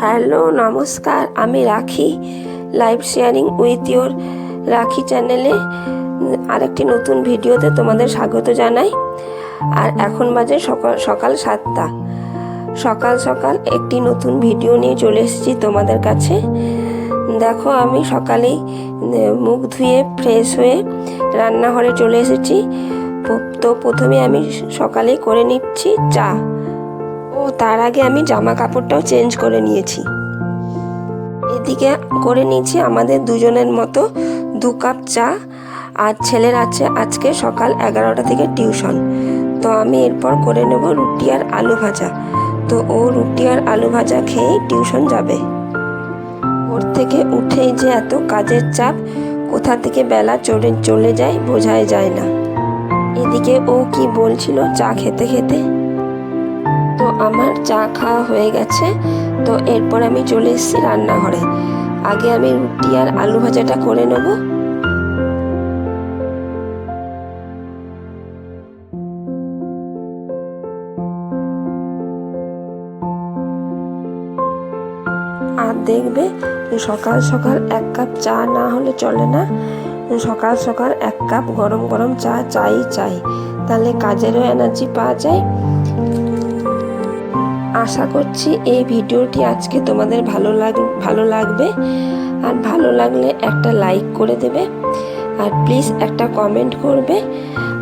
Hello, নমস্কার। আমি রাখি, লাইভ শেয়ারিং উইথ ইয়োর রাখি চ্যানেলে আরেকটি নতুন ভিডিওতে তোমাদের স্বাগত জানাই। আর এখন বাজে সকাল সকাল সাতটা। সকাল সকাল একটি নতুন ভিডিও নিয়ে চলে এসেছি তোমাদের কাছে। দেখো, আমি সকালেই মুখ ধুয়ে ফ্রেশ হয়ে রান্নাঘরে চলে এসেছি। তো প্রথমে আমি সকালেই করে নিচ্ছি চা। তার আগে আমি জামা কাপড়টাও চেঞ্জ করে নিয়েছি। এদিকে করে নিয়েছি আমাদের দুজনের মতো দু কাপ চা। আর ছেলের আছে আজকে সকাল এগারোটা থেকে টিউশন। তো আমি এরপর করে নেব রুটি আর আলু ভাজা। তো ও রুটি আর আলু ভাজা খেয়েই টিউশন যাবে। ওর থেকে উঠেই যে এত কাজের চাপ, কোথা থেকে বেলা চলে চলে যায় বোঝাই যায় না। এদিকে ও কি বলছিল, চা খেতে খেতে? আমার চা খাওয়া হয়ে গেছে, তো এরপর আমি চলে এসেছি রান্নাঘরে। আগে আমি রুটি আর আলু ভাজাটা করে নেব। আর দেখবে, সকাল সকাল এক কাপ চা না হলে চলে না। সকাল সকাল এক কাপ গরম গরম চা চাই চাই। তাহলে কাজেরও এনার্জি পাওয়া যায়। আশা করছি এই ভিডিওটি আজকে তোমাদের ভালো লাগ, ভালো লাগবে। আর ভালো লাগলে একটা লাইক করে দেবে। আর প্লিজ একটা কমেন্ট করবে।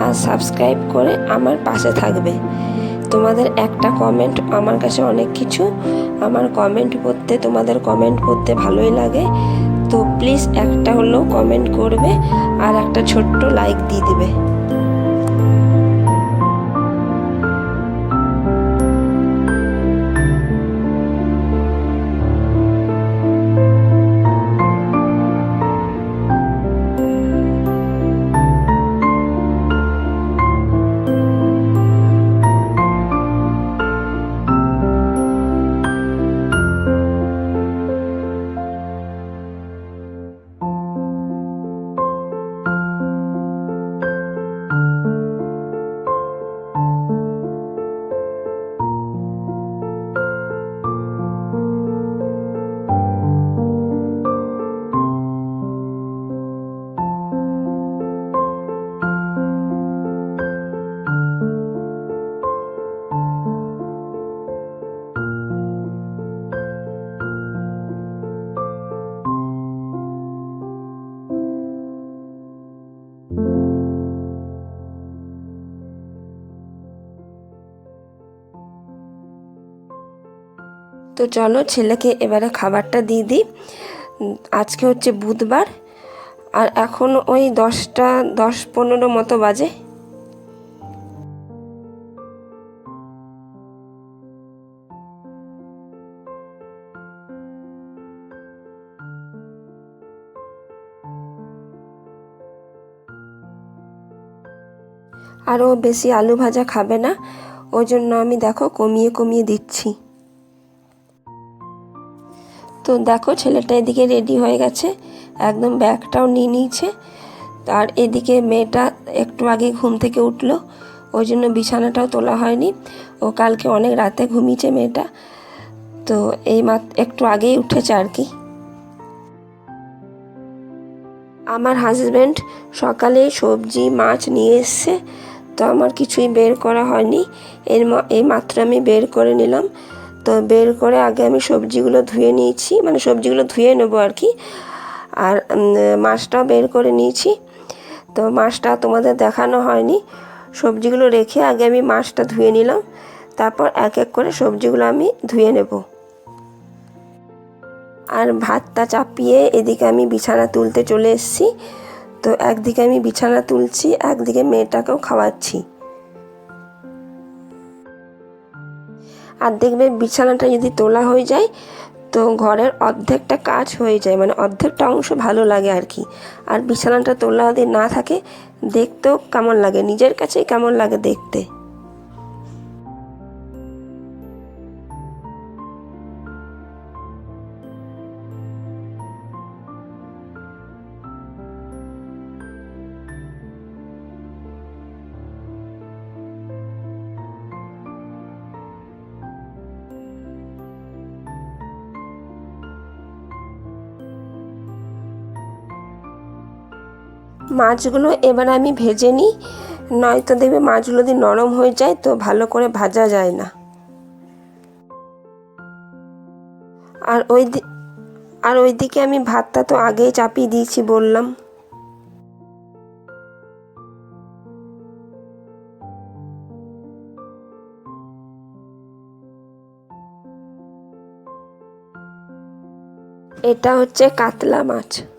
আর সাবস্ক্রাইব করে আমার পাশে থাকবে। তোমাদের একটা কমেন্ট আমার কাছে অনেক কিছু। আমার কমেন্ট পড়তে, তোমাদের কমেন্ট পড়তে ভালোই লাগে। তো প্লিজ একটা হলেও কমেন্ট করবে। আর একটা ছোট্ট লাইক দিয়ে দেবে। তো চলো ছেলেকে এবারে খাবারটা দিয়ে দিই। আজকে হচ্ছে বুধবার। আর এখন ওই দশটা, দশ পনেরো মতো বাজে। আরও বেশি আলু ভাজা খাবে না। ওই জন্য আমি দেখো কমিয়ে কমিয়ে দিচ্ছি। তো দেখো ছেলেটা এদিকে রেডি হয়ে গেছে। একদম ব্যাগটাও নিয়ে নিয়েছে। আর এদিকে মেয়েটা একটু আগে ঘুম থেকে উঠল। ওই জন্য বিছানাটাও তোলা হয়নি। ও কালকে অনেক রাতে ঘুমিয়েছে মেয়েটা। তো এই মাত একটু আগেই উঠেছে আর কি। আমার হাজব্যান্ড সকালে সবজি, মাছ নিয়ে এসছে। তো আমার কিছুই বের করা হয়নি। এর এই মাত্র আমি বের করে নিলাম। তো বের করে আগে আমি সবজিগুলো ধুয়ে নিয়েছি মানে সবজিগুলো ধুয়ে নেব আর কি। আর মাছটাও বের করে নিয়েছি। তো মাছটা তোমাদের দেখানো হয়নি। সবজিগুলো রেখে আগে আমি মাছটা ধুয়ে নিলাম। তারপর এক এক করে সবজিগুলো আমি ধুয়ে নেব। আর ভাতটা চাপিয়ে এদিকে আমি বিছানা তুলতে চলে এসেছি। তো একদিকে আমি বিছানা তুলছি, একদিকে মেয়েটাকেও খাওয়াচ্ছি। আর দেখবে বিছানাটা যদি তোলা হয়ে যায়, তো ঘরের অর্ধেকটা কাজ হয়ে যায় মানে অর্ধেকটা অংশ ভালো লাগে আর কি। আর বিছানাটা তোলা যদি না থাকে, দেখতেও কেমন লাগে, নিজের কাছেই কেমন লাগে দেখতে। মাছগুলো এবার আমি ভেজে নিই। নয়তো দেখবে মাছগুলো যদি নরম হয়ে যায় তো ভালো করে ভাজা যায় না। আর ওই আর ওইদিকে আমি ভাতটা তো আগেই চাপিয়ে দিয়েছি বললাম। এটা হচ্ছে কাতলা মাছ।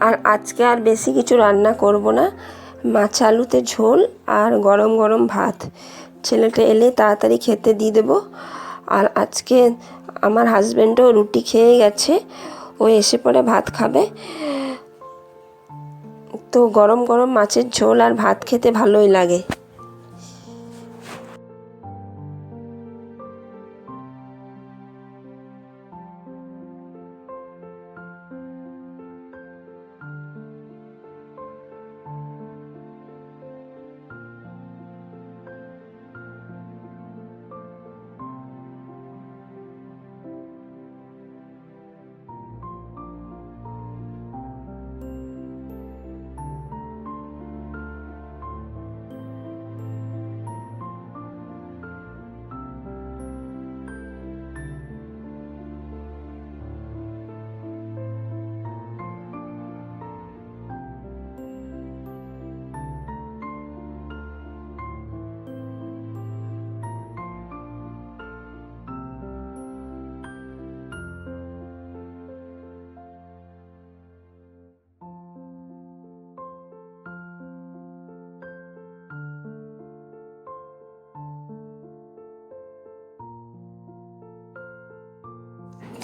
আর আজকে আর বেশি কিছু রান্না করব না। মাছ আলুতে ঝোল আর গরম গরম ভাত। ছেলেটা এলে তাড়াতাড়ি খেতে দিয়ে দেবো। আর আজকে আমার হাজব্যান্ডও রুটি খেয়ে গেছে। ও এসে পরে ভাত খাবে। তো গরম গরম মাছের ঝোল আর ভাত খেতে ভালোই লাগে।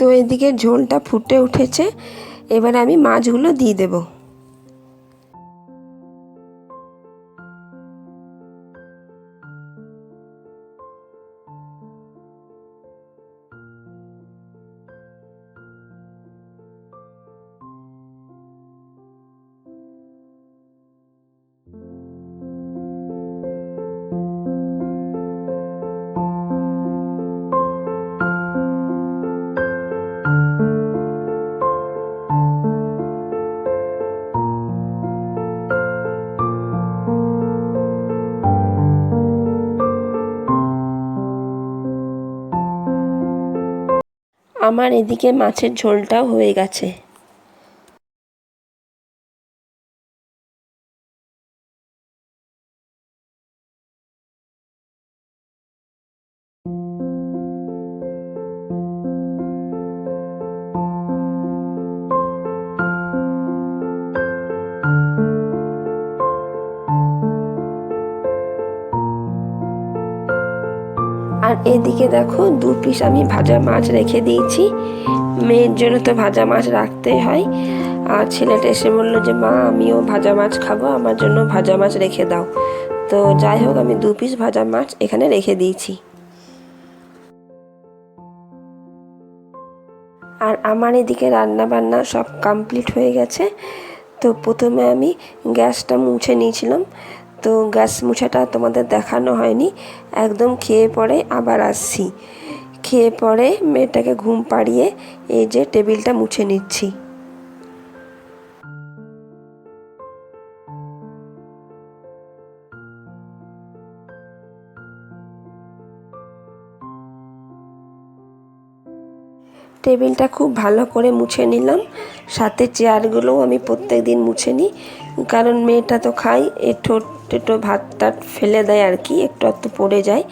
তো এদিকে ঝোলটা ফুটে উঠেছে। এবার আমি মাছগুলো দিয়ে দেবো। আমার এদিকে মাছের ঝোলটাও হয়ে গেছে। এদিকে দেখো, দু পিস আমি ভাজা মাছ রেখে দিয়েছি। মেয়ের জন্য তো ভাজা মাছ রাখতেই হয়। আর ছেলেটা এসে বলল যে, মা, আমিও ভাজা মাছ খাব, আমার জন্য ভাজা মাছ রেখে দাও। তো যাই হোক, আমি দু পিস ভাজা মাছ এখানে রেখে দিয়েছি। আর আমার এদিকে রান্না বান্না সব কমপ্লিট হয়ে গেছে। তো প্রথমে আমি গ্যাসটা মুছে নিয়েছিলাম। তো গ্যাস মুছাটা তোমাদের দেখানো হয়নি। একদম খেয়ে পরে আবার আসছি। খেয়ে পরে মেয়েটাকে ঘুম পাড়িয়ে এই যে টেবিলটা মুছে নিচ্ছি। টেবিলটা খুব ভালো করে মুছে নিলাম। সাথে চেয়ারগুলোও আমি প্রত্যেক দিন মুছে নিই। কারণ মেয়েটা তো খাই একটু একটু ভাত টাত ফেলে দেয় আর কি, একটু একটু পড়ে যায়।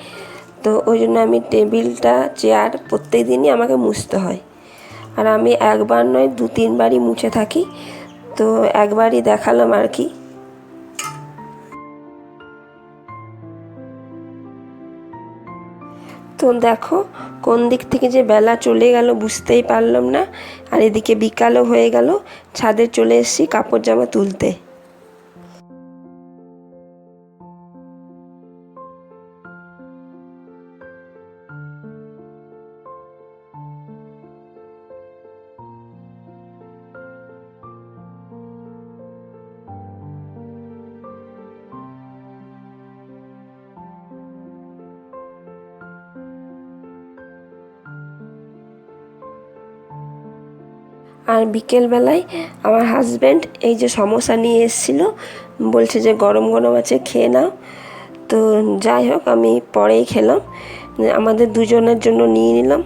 তো ওই জন্য আমি টেবিলটা, চেয়ার প্রত্যেক দিনই আমাকে মুছতে হয়। আর আমি একবার নয় দু তিনবারই মুছে থাকি। তো একবারই দেখালাম আর কি। তো দেখো, কোন দিক থেকে যে বেলা চলে গেল বুঝতেই পারলাম না। আর এদিকে বিকালও হয়ে গেল, ছাদে চলে এসেছি কাপড় জামা তুলতে। আর বিকেলবেলায় আমার হাজব্যান্ড এই যে সমস্যা নিয়ে এসেছিল, বলছে যে গরম গরম আছে, খেয়ে নাও। তো যাই হোক, আমি পরেই খেলাম। আমাদের দুজনের জন্য নিয়ে নিলাম।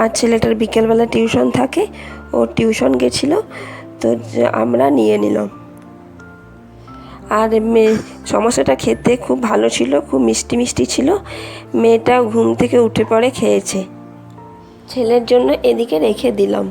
আর ছেলেটার বিকেলবেলা টিউশন থাকে, ও টিউশন গেছিল, তো আমরা নিয়ে নিলাম। আর মেয়ে সমস্যাটা খেতে খুব ভালো ছিল, খুব মিষ্টি মিষ্টি ছিল। মেয়েটা ঘুম থেকে উঠে পড়ে খেয়েছে। ছেলের জন্য এদিকে রেখে দিলাম।